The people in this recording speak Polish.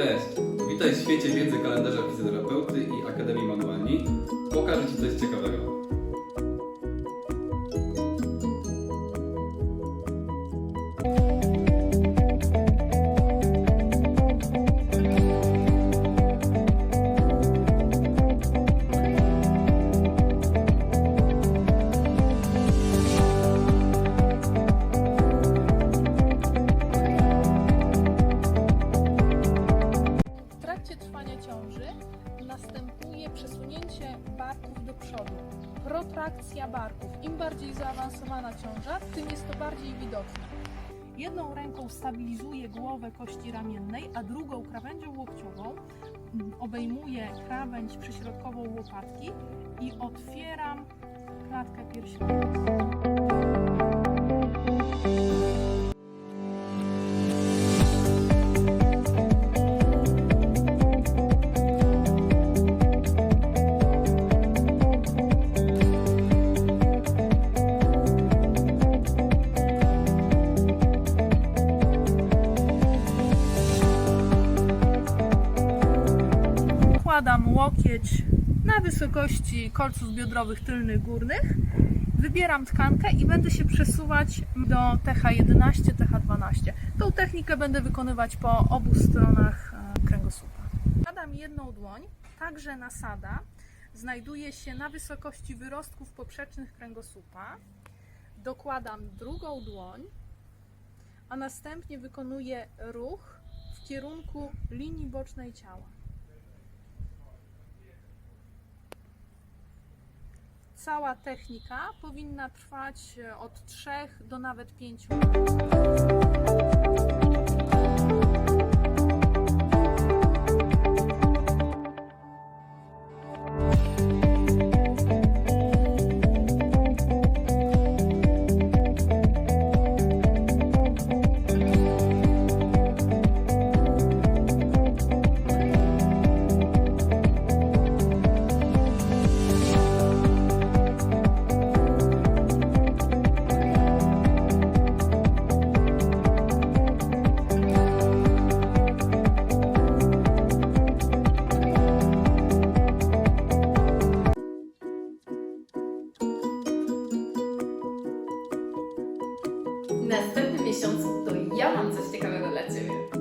Cześć! Witaj w świecie wiedzy kalendarza fizjoterapeuty i Akademii Manualni. Pokażę Ci coś ciekawego. Następuje przesunięcie barków do przodu. Protrakcja barków. Im bardziej zaawansowana ciąża, tym jest to bardziej widoczne. Jedną ręką stabilizuję głowę kości ramiennej, a drugą krawędzią łokciową mm, obejmuję krawędź przyśrodkową łopatki i otwieram klatkę piersiową. Kładam łokieć na wysokości kolców biodrowych tylnych górnych. Wybieram tkankę i będę się przesuwać do TH11, TH12. Tą technikę będę wykonywać po obu stronach e, kręgosłupa. Kładam jedną dłoń, także nasada znajduje się na wysokości wyrostków poprzecznych kręgosłupa. Dokładam drugą dłoń, a następnie wykonuję ruch w kierunku linii bocznej ciała. Cała technika powinna trwać e, od 3 do nawet 5 minut. Następny miesiąc to ja mam coś ciekawego dla Ciebie.